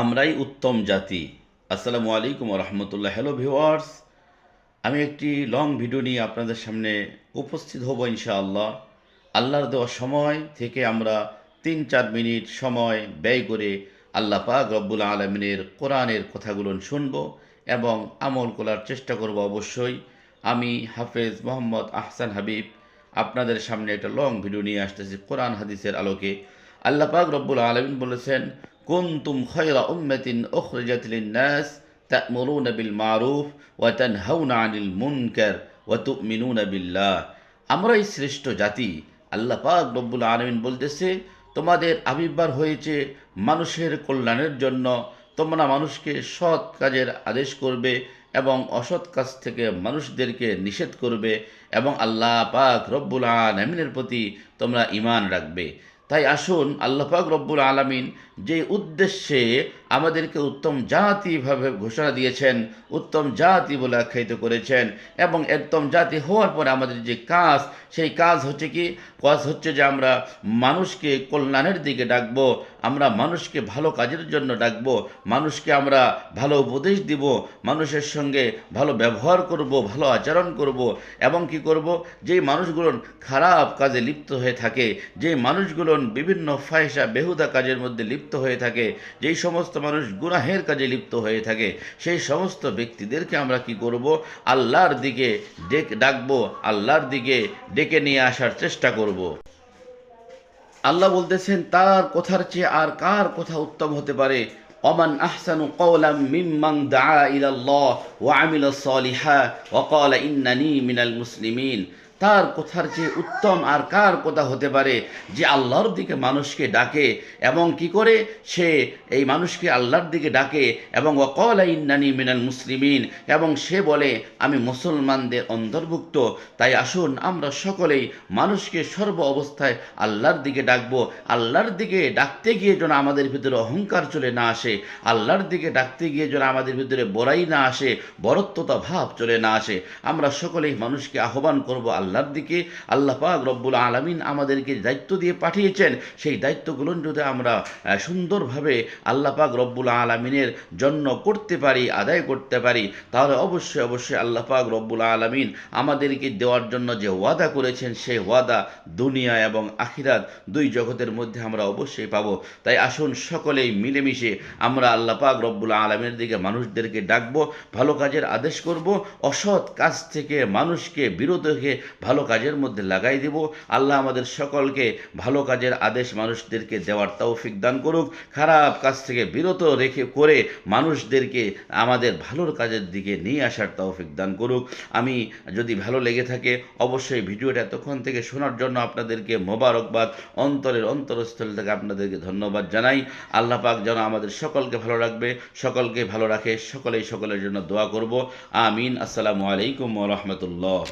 আমরাই উত্তম জাতি। আসসালামু আলাইকুম রহমতুল্লাহ। হ্যালো ভিওয়ার্স আমি একটি লং ভিডিও নিয়ে আপনাদের সামনে উপস্থিত হব ইনশাআল্লাহ। আল্লাহর দেওয়া সময় থেকে আমরা তিন চার মিনিট সময় ব্যয় করে আল্লাহ পাক রব্বুল আলমিনের কোরআনের কথাগুলো শুনব এবং আমল করার চেষ্টা করব অবশ্যই। আমি হাফেজ মোহাম্মদ আহসান হাবিব, আপনাদের সামনে একটা লং ভিডিও নিয়ে আসতেছি কোরআন হাদিসের আলোকে। আল্লাহ পাক রব্বুল আলমিন বলেছেন কুনতুম খয়রা উম্মাতিন উখরিজাত লিন-নাস তা'মুরুনা বিল মারুফ ওয়া তানহাউনা আনিল মুনকার ওয়া তু'মিনুনা বিল্লাহ। আমরাই শ্রেষ্ঠ জাতি, আল্লাহ পাক রব্বুল আলমিন বলতেছে, তোমাদের আবির্ভাব হয়েছে মানুষের কল্যাণের জন্য। তোমরা মানুষকে সৎ কাজের আদেশ করবে এবং অসৎ কাজ থেকে মানুষদেরকে নিষেধ করবে এবং আল্লাহ পাক রব্বুল আলমিনের প্রতি তোমরা ইমান রাখবে। তাই আসুন আল্লাপাক রব্বুল আলমিন যে উদ্দেশ্যে আমাদেরকে উত্তম জাতিভাবে ঘোষণা দিয়েছেন, উত্তম জাতি বলে আখ্যায়িত করেছেন এবং একদম জাতি হওয়ার পরে আমাদের যে কাজ সেই কাজ হচ্ছে কি? কাজ হচ্ছে যে আমরা মানুষকে কল্যাণের দিকে ডাকবো, আমরা মানুষকে ভালো কাজের জন্য ডাকবো, মানুষকে আমরা ভালো উপদেশ দিব, মানুষের সঙ্গে ভালো ব্যবহার করব, ভালো আচরণ করব এবং কি করব? যেই মানুষগুলো খারাপ কাজে লিপ্ত হয়ে থাকে যে মানুষগুলো বিভিন্ন ফায়সা বেহুদা কাজের মধ্যে লিপ্ত হয়ে থাকে, যেই সমস্ত মানুষ গুনাহের কাজে লিপ্ত হয়ে থাকে, সেই সমস্ত ব্যক্তিদেরকে আমরা কি করব? আল্লাহর দিকে ডেক ডাকবো, আল্লাহর দিকে নিয়ে আসার চেষ্টা করব। আল্লাহ বলতেছেন, তার কথার চেয়ে আর কার কথা উত্তম হতে পারে? অমান আহসানু কওলাম মিম্মাং দা ইলাল্লাহ ওয়া আমিলা সলিহা ওয়া ক্বালা ইন্নানি মিনাল মুসলিমিন। তার কথার চেয়ে উত্তম আর কার কথা হতে পারে? যে আল্লাহর দিকে মানুষকে ডাকে এবং কি করে? সে এই মানুষকে আল্লাহর দিকে ডাকে এবং ওয়াকলা ইন্নানি মিনাল মুসলিমিন এবং সে বলে, আমি মুসলমানদের অন্তর্ভুক্ত। তাই আসুন আমরা সকলেই মানুষকে সর্ব অবস্থায় আল্লাহর দিকে ডাকবো। আল্লাহর দিকে ডাকতে গিয়ে যেন আমাদের ভিতরে অহংকার চলে না আসে, আল্লাহর দিকে ডাকতে গিয়ে যেন আমাদের ভিতরে বড়াই না আসে, বরত্বতা ভাব চলে না আসে। আমরা সকলেই মানুষকে আহ্বান করব আল্লাহর দিকে আল্লাহ পাক রব্বুল আলমিন আমাদেরকে দায়িত্ব দিয়ে পাঠিয়েছেন। সেই দায়িত্বগুলো যদি আমরা সুন্দরভাবে আল্লাহ পাক রব্বুল আলমিনের জন্য করতে পারি, আদায় করতে পারি, তাহলে অবশ্যই অবশ্যই আল্লাহ পাক রব্বুল আলমিন আমাদেরকে দেওয়ার জন্য যে ওয়াদা করেছেন, সেই ওয়াদা দুনিয়া এবং আখিরাত দুই জগতের মধ্যে আমরা অবশ্যই পাবো। তাই আসুন সকলেই মিলেমিশে আমরা আল্লাহ পাক রব্বুল আলমের দিকে মানুষদেরকে ডাকবো, ভালো কাজের আদেশ করব, অসৎ কাজ থেকে মানুষকে বিরত রেখে ভালো কাজের মধ্যে লাগাই দিব। আল্লাহ আমাদের সকলকে ভালো কাজের আদেশ মানুষদেরকে দেওয়ার তৌফিক দান করুক। খারাপ কাজ থেকে বিরত রেখে করে মানুষদেরকে আমাদের ভালোর কাজের দিকে নিয়ে আসার তৌফিক দান করুক। আমি যদি ভালো লেগে থাকে, অবশ্যই ভিডিওটা এতক্ষণ থেকে শোনার জন্য আপনাদেরকে মোবারকবাদ, অন্তরের অন্তরস্থল থেকে আপনাদেরকে ধন্যবাদ জানাই। আল্লাহ পাক যেন আমাদের সকলকে ভালো রাখবে, সকলকে ভালো রাখে, সকলেই সকলের জন্য দোয়া করব। আমিন। আসসালামু আলাইকুম রহমতুল্লাহ।